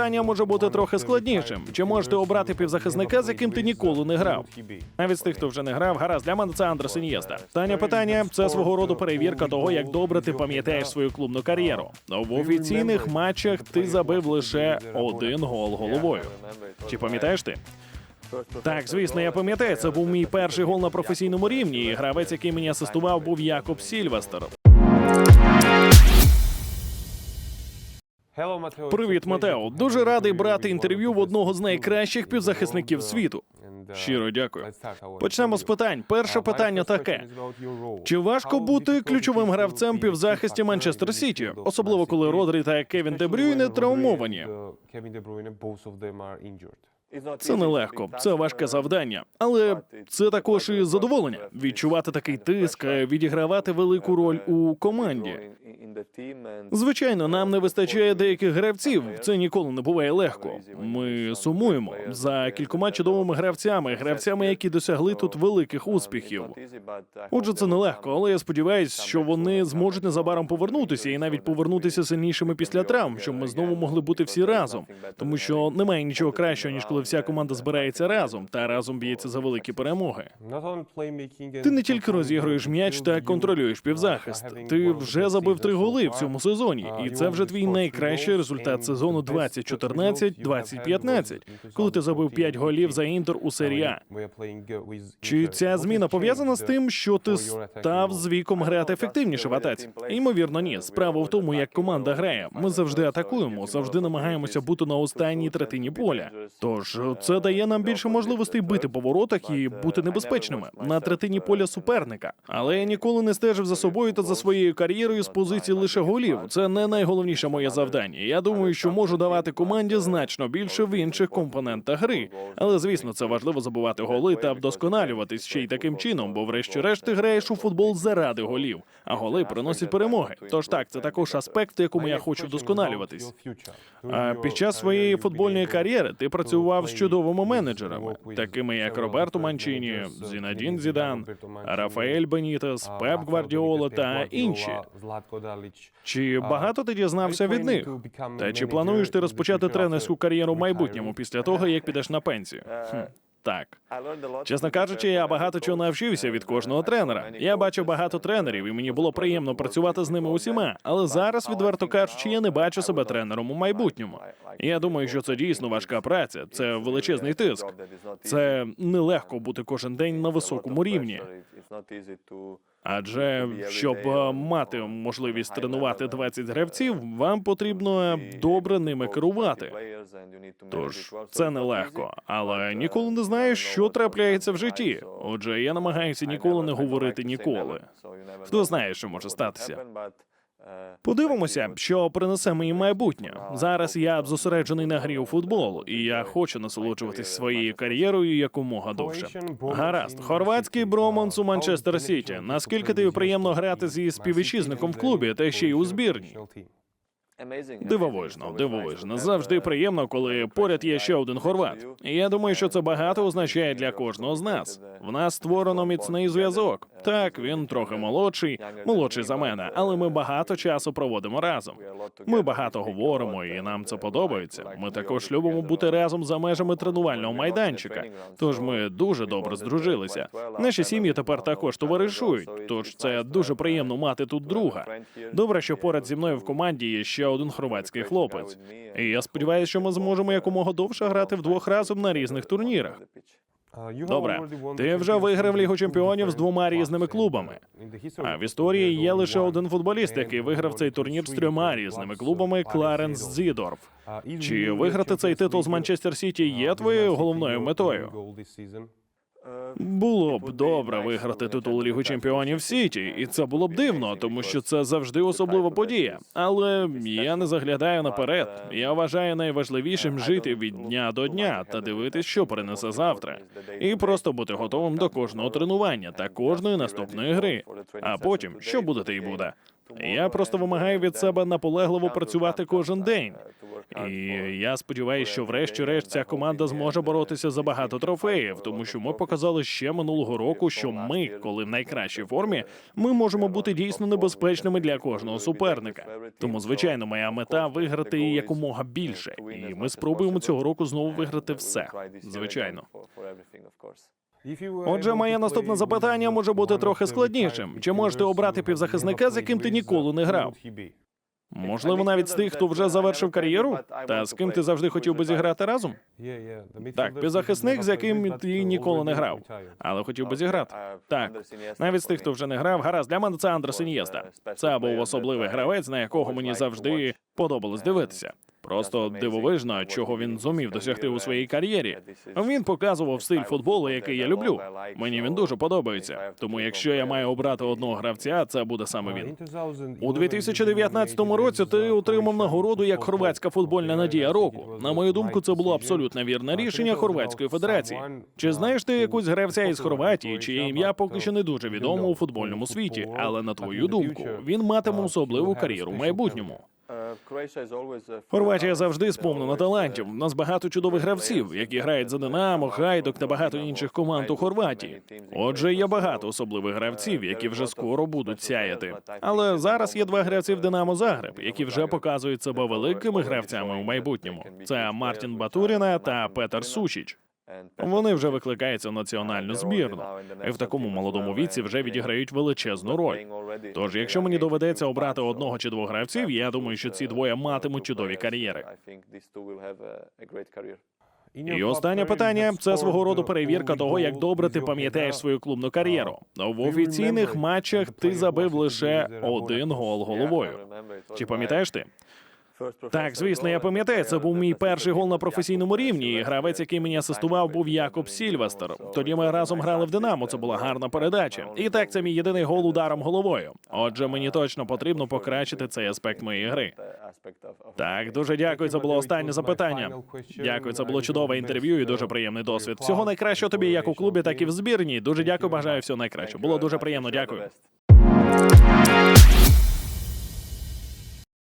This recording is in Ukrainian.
питання може бути трохи складнішим. Чи можете обрати півзахисника, з яким ти ніколи не грав? Навіть з тих, хто вже не грав, гаразд для мене це Андрес Ін'єста. Останнє питання це свого роду перевірка того, як добре ти пам'ятаєш свою клубну кар'єру. В офіційних матчах ти забив лише один гол головою. Чи пам'ятаєш ти? Так, звісно, я пам'ятаю. Це був мій перший гол на професійному рівні. І гравець, який мені асистував, був Якоб Сільвестер. Привіт, Матео. Дуже радий брати інтерв'ю в одного з найкращих півзахисників світу. Щиро дякую. Почнемо з питань. Перше питання таке: чи важко бути ключовим гравцем півзахисті Манчестер Сіті, особливо коли Родрі та Кевін Де Брюйне травмовані? Це нелегко, це важке завдання, але це також і задоволення відчувати такий тиск, е, відігравати велику роль у команді. Звичайно, нам не вистачає деяких гравців. Це ніколи не буває легко. Ми сумуємо за кількома чудовими гравцями, гравцями, які досягли тут великих успіхів. Отже, це нелегко, але я сподіваюся, що вони зможуть незабаром повернутися і навіть повернутися сильнішими після травм, щоб ми знову могли бути всі разом. Тому що немає нічого кращого, ніж коли вся команда збирається разом та разом б'ється за великі перемоги. Ти не тільки розігруєш м'яч та контролюєш півзахист. Ти вже забив три голи в цьому сезоні, і це вже твій найкращий результат сезону 2014-2015, коли ти забив 5 голів за інтер у серії. Чи ця зміна пов'язана з тим, що ти став з віком грати ефективніше в атаці? Ймовірно, ні. Справа в тому, як команда грає. Ми завжди атакуємо, завжди намагаємося бути на останній третині поля. Тож це дає нам більше можливостей бити по воротах і бути небезпечними на третині поля суперника. Але я ніколи не стежив за собою та за своєю кар'єрою з позиції лише голів. Це не найголовніше моє завдання. Я думаю, що можу давати команді значно більше в інших компонентах гри. Але звісно, це важливо забувати голи та вдосконалюватись ще й таким чином, бо врешті-решт ти граєш у футбол заради голів, а голи приносять перемоги. Тож так, це також аспект, в якому я хочу вдосконалюватись. А під час своєї футбольної кар'єри ти працював з чудовими менеджерами, такими як Роберто Манчіні, Зінадін Зідан, Рафаель Бенітес, Пеп Гвардіола та інші. Чи багато ти дізнався від них? Та чи плануєш ти розпочати тренерську кар'єру в майбутньому після того, як підеш на пенсію? Хм, так. Чесно кажучи, я багато чого навчився від кожного тренера. Я бачив багато тренерів, і мені було приємно працювати з ними усіма. Але зараз, відверто кажучи, я не бачу себе тренером у майбутньому. Я думаю, що це дійсно важка праця. Це величезний тиск. Це нелегко бути кожен день на високому рівні. Адже щоб е, мати можливість тренувати 20 гравців, вам потрібно добре ними керувати. Тож це нелегко, але ніколи не знаєш, що трапляється в житті. Отже, я намагаюся ніколи не говорити ніколи. Хто знає, що може статися. Подивимося, що принесе мені майбутнє. Зараз я зосереджений на грі у футбол, і я хочу насолоджуватись своєю кар'єрою якомога довше. Гаразд, хорватський броманс у Манчестер Сіті. Наскільки тобі приємно грати зі співвітчизником в клубі, та ще й у збірні? Дивовижно, дивовижно. Завжди приємно, коли поряд є ще один хорват. Я думаю, що це багато означає для кожного з нас. В нас створено міцний зв'язок. Так, він трохи молодший, молодший за мене, але ми багато часу проводимо разом. Ми багато говоримо, і нам це подобається. Ми також любимо бути разом за межами тренувального майданчика. Тож ми дуже добре здружилися. Наші сім'ї тепер також товаришують. Тож це дуже приємно мати тут друга. Добре, що поряд зі мною в команді є ще один хорватський хлопець. І я сподіваюся, що ми зможемо якомога довше грати вдвох разом на різних турнірах. Добре, ти вже виграв Лігу чемпіонів з двома різними клубами. А в історії є лише один футболіст, який виграв цей турнір з трьома різними клубами Кларенс Зідорф. Чи виграти цей титул з Манчестер Сіті є твоєю головною метою? Було б добре виграти титул Лігу Чемпіонів Сіті, і це було б дивно, тому що це завжди особлива подія. Але я не заглядаю наперед. Я вважаю найважливішим жити від дня до дня та дивитись, що принесе завтра, і просто бути готовим до кожного тренування та кожної наступної гри. А потім що буде, те й буде. Я просто вимагаю від себе наполегливо працювати кожен день. І я сподіваюся, що врешті-решт ця команда зможе боротися за багато трофеїв, тому що ми показали ще минулого року, що ми, коли в найкращій формі, ми можемо бути дійсно небезпечними для кожного суперника. Тому, звичайно, моя мета виграти якомога більше, і ми спробуємо цього року знову виграти все. Звичайно. Отже, моє наступне запитання може бути трохи складнішим. Чи можете обрати півзахисника, з яким ти ніколи не грав? Можливо, навіть з тих, хто вже завершив кар'єру, та з ким ти завжди хотів би зіграти разом? Так, півзахисник, з яким ти ніколи не грав. але хотів би зіграти. Так, навіть з тих, хто вже не грав, гаразд для мене це Андрес Ін'єста. Це був особливий гравець, на якого мені завжди подобалось дивитися. Просто дивовижно, чого він зумів досягти у своїй кар'єрі. Він показував стиль футболу, який я люблю. Мені він дуже подобається. Тому, якщо я маю обрати одного гравця, це буде саме він. У 2019 році ти отримав нагороду як хорватська футбольна надія року. На мою думку, це було абсолютно вірне рішення хорватської федерації. Чи знаєш ти якусь гравця із Хорватії, чиє ім'я поки що не дуже відомо у футбольному світі, але на твою думку, він матиме особливу кар'єру в майбутньому. Хорватія завжди сповнена талантів. У нас багато чудових гравців, які грають за Динамо, Гайдок та багато інших команд у Хорватії. Отже, є багато особливих гравців, які вже скоро будуть сяяти. Але зараз є два гравці в Динамо Загреб, які вже показують себе великими гравцями у майбутньому. Це Мартін Батуріна та Петер Сучіч. Вони вже викликаються в національну збірну, і в такому молодому віці вже відіграють величезну роль. Тож, якщо мені доведеться обрати одного чи двох гравців, я думаю, що ці двоє матимуть чудові кар'єри. І останнє питання це свого роду перевірка того, як добре ти пам'ятаєш свою клубну кар'єру. В офіційних матчах ти забив лише один гол головою. Чи пам'ятаєш ти? Так, звісно, я пам'ятаю. Це був мій перший гол на професійному рівні. І гравець, який мені асистував, був Якоб Сільвестер. Тоді ми разом грали в Динамо. Це була гарна передача. І так, це мій єдиний гол ударом головою. Отже, мені точно потрібно покращити цей аспект моєї гри. Так, дуже дякую. Це було останнє запитання. Дякую, це було чудове інтерв'ю і дуже приємний досвід. Всього найкращого тобі як у клубі, так і в збірні. Дуже дякую. Бажаю всього найкращого. Було дуже приємно. Дякую.